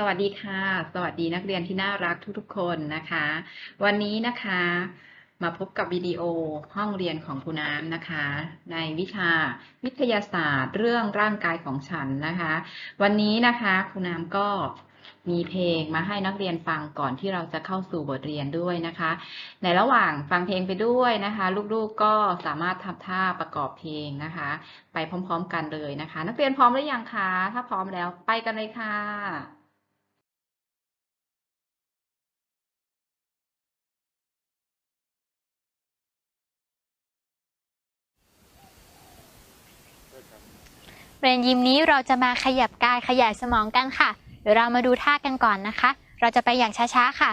สวัสดีค่ะ สวัสดีนักเรียนที่น่ารักทุกๆคนนะคะ วันนี้นะคะมาพบกับวิดีโอห้องเรียนของครูน้ำนะคะ ในวิชาวิทยาศาสตร์ เรื่องร่างกายของฉันนะคะ วันนี้นะคะครูน้ำก็มีเพลงมาให้นักเรียนฟังก่อนที่เราจะเข้าสู่บทเรียนด้วยนะคะ ในระหว่างฟังเพลงไปด้วยนะคะ ลูกๆก็สามารถทำท่าประกอบเพลงนะคะ ไปพร้อม ๆ กันเลยนะคะ นักเรียนพร้อมหรือยังคะถ้าพร้อมแล้วไปกันเลยค่ะ เรียนยิมนี้เราจะมาขยับกายขยายสมองกันค่ะ เดี๋ยวเรามาดูท่ากันก่อนนะคะ เราจะไปอย่างช้าๆค่ะ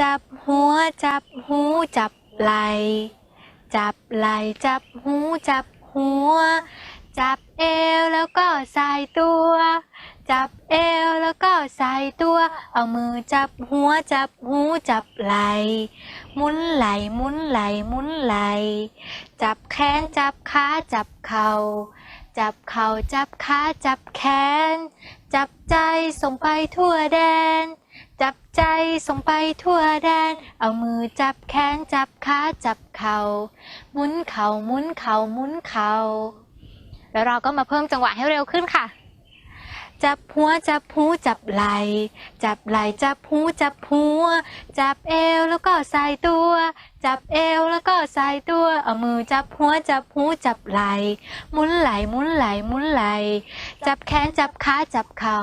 จับหัวจับหู จับไหลจับไหลจับหู จับหัว จับเอวแล้วก็ใส่ตัว จับเอวแล้วก็ใส่ตัว เอามือจับหัวจับหูจับไหลหมุนไหลหมุนไหลหมุนไหล จับแขนจับขาจับเข่า จับเข่าจับขาจับแขน จับใจส่งไปทั่วแดน จับใจส่งไปทั่วแดน เอามือจับแขนจับขาจับเข่าหมุนเข่าหมุนเข่าหมุนเข่าแล้วเราก็มาเพิ่มจังหวะให้เร็วขึ้นค่ะ จับหัวจับหูจับไหล่จับไหล่จับหูจับหัว จับเอวแล้วก็ใส่ตัว จับเอวแล้วก็ใส่ตัวเอามือจับหัวจับหูจับไหล่หมุนไหล่หมุนไหล่หมุนไหล่จับแขนจับขาจับเข่า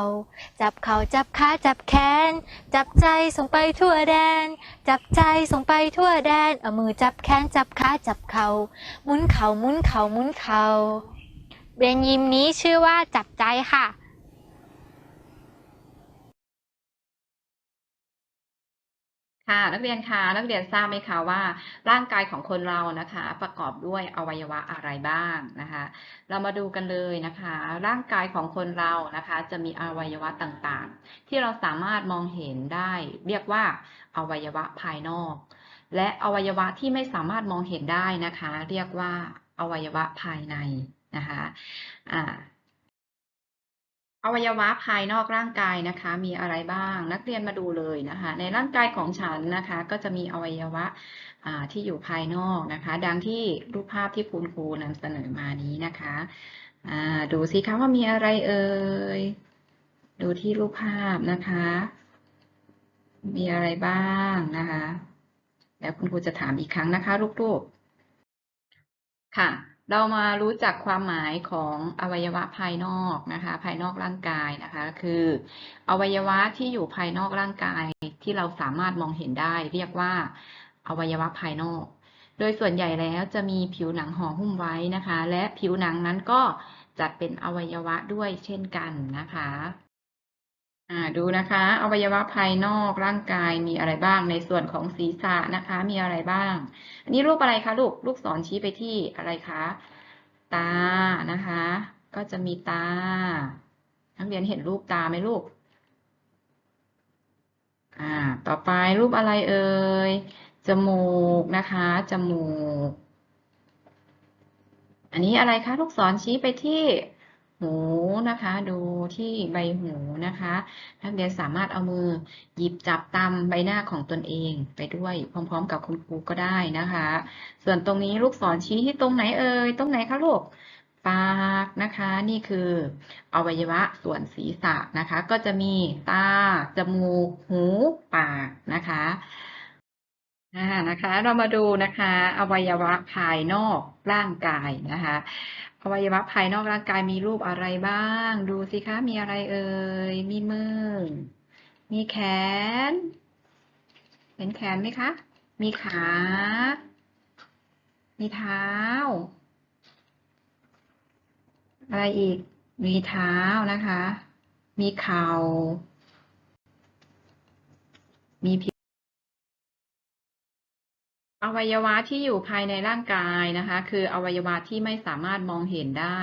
จับเข่าจับขาจับแขน จับใจส่งไปทั่วแดน จับใจส่งไปทั่วแดนเอามือจับแขนจับขาจับเข่าหมุนเข่าหมุนเข่าหมุนเข่าเรียนยิมนี้ชื่อว่าจับใจค่ะ ค่ะนักเรียนคะนักเรียนทราบไหมคะว่า ร่างกายของคนเรานะคะ ประกอบด้วยอวัยวะอะไรบ้างนะคะ เรามาดูกันเลยนะคะ ร่างกายของคนเรานะคะ จะมีอวัยวะต่างๆ ที่เราสามารถมองเห็นได้ เรียกว่าอวัยวะภายนอก และอวัยวะที่ไม่สามารถมองเห็นได้นะคะ เรียกว่าอวัยวะภายในนะคะอ่า อวัยวะภายนอกร่างกายนะคะ มีอะไรบ้างนักเรียนมาดูเลยนะคะ ในร่างกายของฉันนะคะ ก็จะมีอวัยวะที่อยู่ภายนอกนะคะ ดังที่รูปภาพที่คุณครูนำเสนอมานี้นะคะดูสิคะว่ามีอะไรเอ่ยดูที่รูปภาพนะคะ มีอะไรบ้างนะคะ แล้วคุณครูจะถามอีกครั้งนะคะลูกๆค่ะ เรามารู้จักความหมายของอวัยวะภายนอกนะคะ ภายนอกร่างกายนะคะ คืออวัยวะที่อยู่ภายนอกร่างกายที่เราสามารถมองเห็นได้ เรียกว่าอวัยวะภายนอก โดยส่วนใหญ่แล้วจะมีผิวหนังห่อหุ้มไว้นะคะ และผิวหนังนั้นก็จัดเป็นอวัยวะด้วยเช่นกันนะคะ อ่าดูนะคะอวัยวะภายนอกร่างกายมีอะไรบ้างในส่วนของศีรษะนะคะ มีอะไรบ้าง อันนี้รูปอะไรคะลูกลูกศรชี้ไปที่อะไรคะตานะคะ ก็จะมีตานักเรียนเห็นรูปตาไหมลูกอ่าต่อไปรูปอะไรเอ่ยจมูกนะคะจมูก อันนี้อะไรคะลูกศรชี้ไปที่ หูนะคะ ดูที่ใบหูนะคะ นักเรียนสามารถเอามือหยิบจับตามใบหน้าของตนเองไปด้วยพร้อม ๆ กับคุณครูก็ได้นะคะ ส่วนตรงนี้ลูกศรชี้ที่ตรงไหนเอ่ยตรงไหนคะลูกปากนะคะ นี่คืออวัยวะส่วนศีรษะนะคะ ก็จะมีตาจมูก หู ปากนะคะ อ่านะคะ เรามาดูนะคะอวัยวะภายนอกร่างกายนะคะ อวัยวะภายนอกร่างกายมีรูปอะไรบ้าง ดูสิคะมีอะไรเอ่ยมีมือ มีแขน เห็นแขนไหมคะ มีขา มีเท้า อะไรอีก มีเท้านะคะ มีเข่ามีผิ อวัยวะที่อยู่ภายในร่างกายนะคะ คืออวัยวะที่ไม่สามารถมองเห็นได้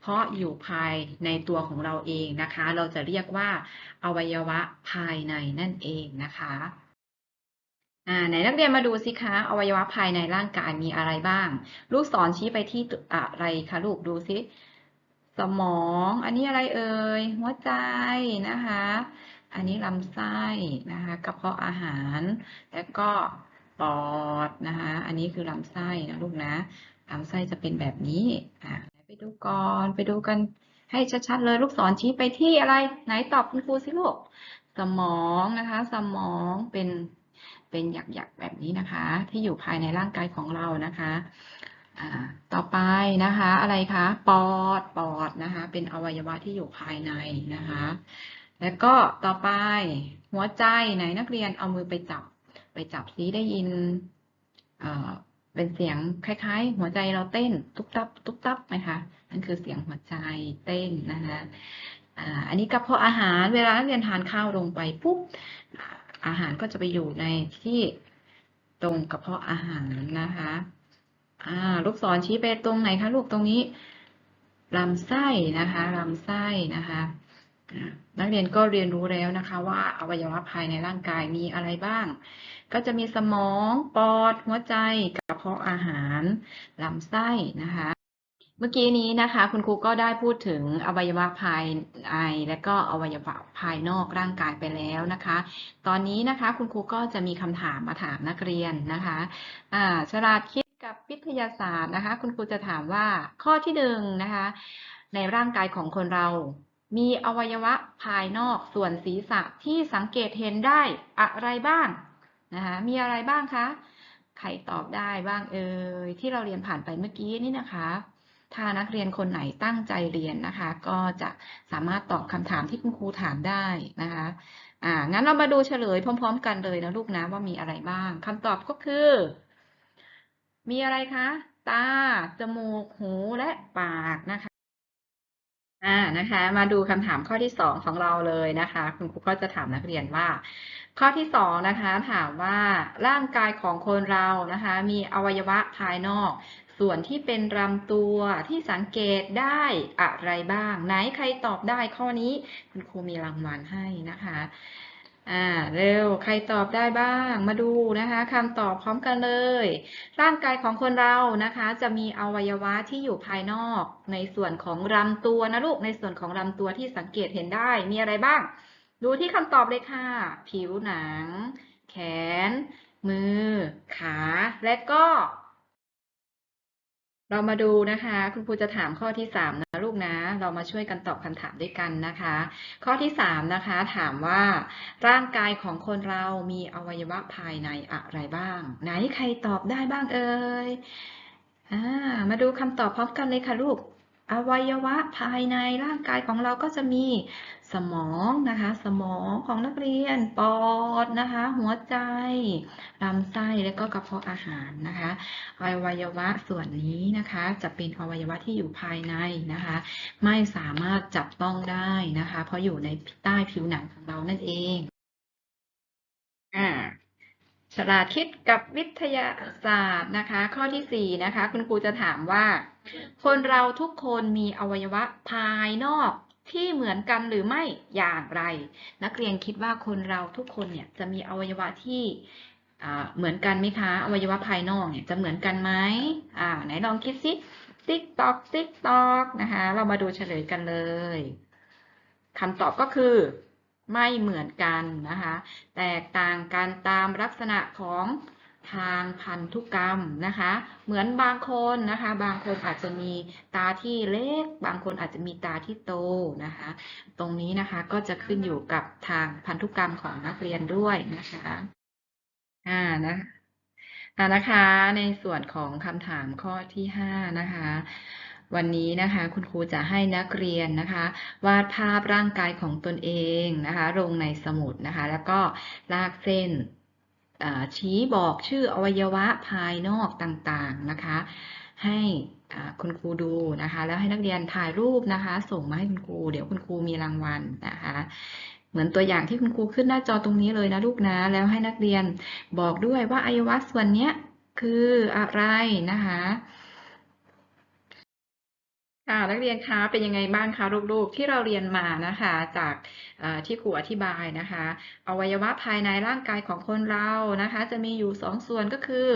เพราะอยู่ภายในตัวของเราเองนะคะ เราจะเรียกว่าอวัยวะภายในนั่นเองนะคะอ่าไหนนักเรียนมาดูสิคะอวัยวะภายในร่างกายมีอะไรบ้าง ลูกศรชี้ไปที่อะไรคะลูกดูสิสมอง อันนี้อะไรเอ่ยหัวใจนะคะ อันนี้ลำไส้นะคะกระเพาะอาหาร แล้วก็ ปอดนะคะ อันนี้คือลำไส้นะลูกนะลำไส้จะเป็นแบบนี้อะไปดูก่อนไปดูกันให้ชัดๆเลยลูกศรชี้ไปที่อะไร ไหนตอบคุณครูสิลูกสมองนะคะ สมองเป็นเป็นหยักๆแบบนี้นะคะ ที่อยู่ภายในร่างกายของเรานะคะต่อไปนะคะอะไรคะปอดปอดนะคะ เป็นอวัยวะที่อยู่ภายในนะคะ แล้วก็ต่อไปหัวใจไหนนักเรียนเอามือไปจับ ไปจับซิได้ยินเป็นเสียงคล้ายๆ หัวใจเราเต้นตุ๊บตับตุ๊บตับไหมคะนั่นคือเสียงหัวใจเต้นนะคะอันนี้กระเพาะอาหารเวลานักเรียนทานข้าวลงไปปุ๊บอาหารก็จะไปอยู่ในที่ตรงกระเพาะอาหารนะคะลูกศรชี้ไปตรงไหนคะลูกตรงนี้ลำไส้นะคะลำไส้นะคะนักเรียนก็เรียนรู้แล้วนะคะ ว่าอวัยวะภายในร่างกายมีอะไรบ้าง ก็จะมีสมอง ปอด หัวใจ กระเพาะอาหาร ลำไส้นะคะ เมื่อกี้นี้นะคะ คุณครูก็ได้พูดถึงอวัยวะภายในและก็อวัยวะภายนอกร่างกายไปแล้วนะคะ ตอนนี้นะคะคุณครูก็จะมีคำถามมาถามนักเรียนนะคะอ่าฉลาดคิดกับวิทยาศาสตร์นะคะ คุณครูจะถามว่าข้อที่หนึ่งนะคะ ในร่างกายของคนเรา มีอวัยวะภายนอกส่วนศีรษะที่สังเกตเห็นได้อะไรบ้าง นะคะมีอะไรบ้างคะใครตอบได้บ้างเอ่ยที่เราเรียนผ่านไปเมื่อกี้นี่นะคะ ถ้านักเรียนคนไหนตั้งใจเรียนนะคะ ก็จะสามารถตอบคำถามที่คุณครูถามได้นะคะอ่างั้นเรามาดูเฉลยพร้อม ๆ กันเลยนะลูกนะว่ามีอะไรบ้างคำตอบก็คือ มีอะไรคะ ตา จมูก หูและปากนะคะอ่านะคะ มาดูคำถามข้อที่สองของเราเลยนะคะ คุณครูก็จะถามนักเรียนว่า ข้อที่สองนะคะถามว่าร่างกายของคนเรานะคะมีอวัยวะภายนอก ส่วนที่เป็นลำตัวที่สังเกตได้อะไรบ้าง ไหนใครตอบได้ข้อนี้คุณครูมีรางวัลให้นะคะอ่าเร็วใครตอบได้บ้างมาดูนะคะคำตอบพร้อมกันเลย ร่างกายของคนเรานะคะ จะมีอวัยวะที่อยู่ภายนอก ในส่วนของลำตัวนะลูกในส่วนของลำตัวที่สังเกตเห็นได้มีอะไรบ้าง ดูที่คำตอบเลยค่ะ ผิวหนัง แขน มือ ขา และก็ เรามาดูนะคะ คุณครูจะถามข้อที่สามนะลูกนะ เรามาช่วยกันตอบคำถามด้วยกันนะคะ ข้อที่สามนะคะ ถามว่า ร่างกายของคนเรามีอวัยวะภายในอะไรบ้าง ไหนใครตอบได้บ้างเอ่ยอมาดูคำตอบพร้อมกันเลยค่ะลูก อวัยวะภายในร่างกายของเราก็จะมีสมองนะคะ สมองของนักเรียน ปอดนะคะ หัวใจลำไส้และก็กระเพาะอาหารนะคะอวัยวะส่วนนี้นะคะ จะเป็นอวัยวะที่อยู่ภายในนะคะ ไม่สามารถจับต้องได้นะคะ เพราะอยู่ในใต้ผิวหนังของเรานั่นเองอ่า ฉลาดคิดกับวิทยาศาสตร์นะคะ ข้อที่สี่นะคะคุณครูจะถามว่า คนเราทุกคนมีอวัยวะภายนอกที่เหมือนกันหรือไม่อย่างไร นักเรียนคิดว่าคนเราทุกคนเนี่ยจะมีอวัยวะที่เหมือนกันไหมคะอวัยวะภายนอกเนี่ยจะเหมือนกันไหมอ่าไหนลองคิดสิติ๊กตอกติ๊กตอกนะคะ เรามาดูเฉลยกันเลยคำตอบก็คือ ไม่เหมือนกันนะคะ แตกต่างกันตามลักษณะของทางพันธุกรรมนะคะ เหมือนบางคนนะคะ บางคนอาจจะมีตาที่เล็ก บางคนอาจจะมีตาที่โตนะคะ ตรงนี้นะคะก็จะขึ้นอยู่กับทางพันธุกรรมของนักเรียนด้วยนะคะอ่านะอ่านะคะ ในส่วนของคำถามข้อที่ห้านะคะ วันนี้นะคะคุณครูจะให้นักเรียนนะคะ วาดภาพร่างกายของตนเองนะคะ ลงในสมุดนะคะ แล้วก็ลากเส้นชี้บอกชื่ออวัยวะภายนอกต่างๆนะคะ ให้คุณครูดูนะคะ แล้วให้นักเรียนถ่ายรูปนะคะ ส่งมาให้คุณครู เดี๋ยวคุณครูมีรางวัลนะคะ เหมือนตัวอย่างที่คุณครูขึ้นหน้าจอตรงนี้เลยนะลูกนะ แล้วให้นักเรียนบอกด้วยว่าอวัยวะส่วนเนี้ยคืออะไรนะคะ ค่ะนักเรียนคะเป็นยังไงบ้างคะลูกๆที่เราเรียนมานะคะจากที่ครูอธิบายนะคะอวัยวะภายในร่างกายของคนเรานะคะ จะมีอยู่สองส่วนก็คือ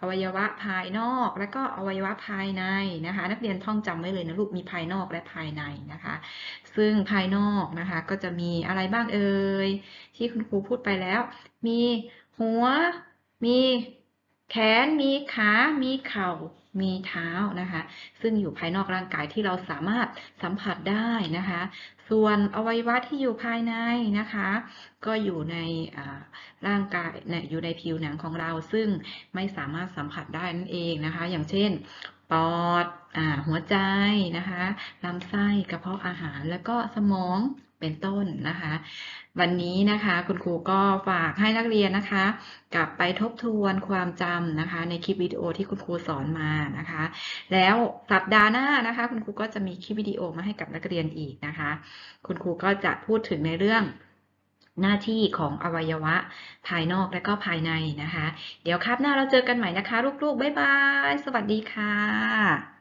อวัยวะภายนอก และก็อวัยวะภายในนะคะ นักเรียนท่องจำไว้เลยนะลูกมีภายนอกและภายในนะคะ ซึ่งภายนอกนะคะก็จะมีอะไรบ้างเอ่ยที่คุณครูพูดไปแล้ว มีหัว มีแขนมีขา มีเข่า มีเท้านะคะ ซึ่งอยู่ภายนอกร่างกายที่เราสามารถสัมผัสได้นะคะ ส่วนอวัยวะที่อยู่ภายในนะคะ ก็อยู่ในร่างกายเนี่ยอยู่ในผิวหนังของเรา ซึ่งไม่สามารถสัมผัสได้นั่นเองนะคะ อย่างเช่นปอดอหัวใจนะคะลำไส้กระเพาะอาหารแล้วก็สมอง เป็นต้นนะคะ วันนี้นะคะคุณครูก็ฝากให้นักเรียนนะคะ กลับไปทบทวนความจำนะคะ ในคลิปวิดีโอที่คุณครูสอนมานะคะ แล้วสัปดาห์หน้านะคะ คุณครูก็จะมีคลิปวิดีโอมาให้กับนักเรียนอีกนะคะ คุณครูก็จะพูดถึงในเรื่องหน้าที่ของอวัยวะภายนอกและก็ภายในนะคะ เดี๋ยวครับหน้าเราเจอกันใหม่นะคะ ลูกๆ บ๊ายบาย สวัสดีค่ะ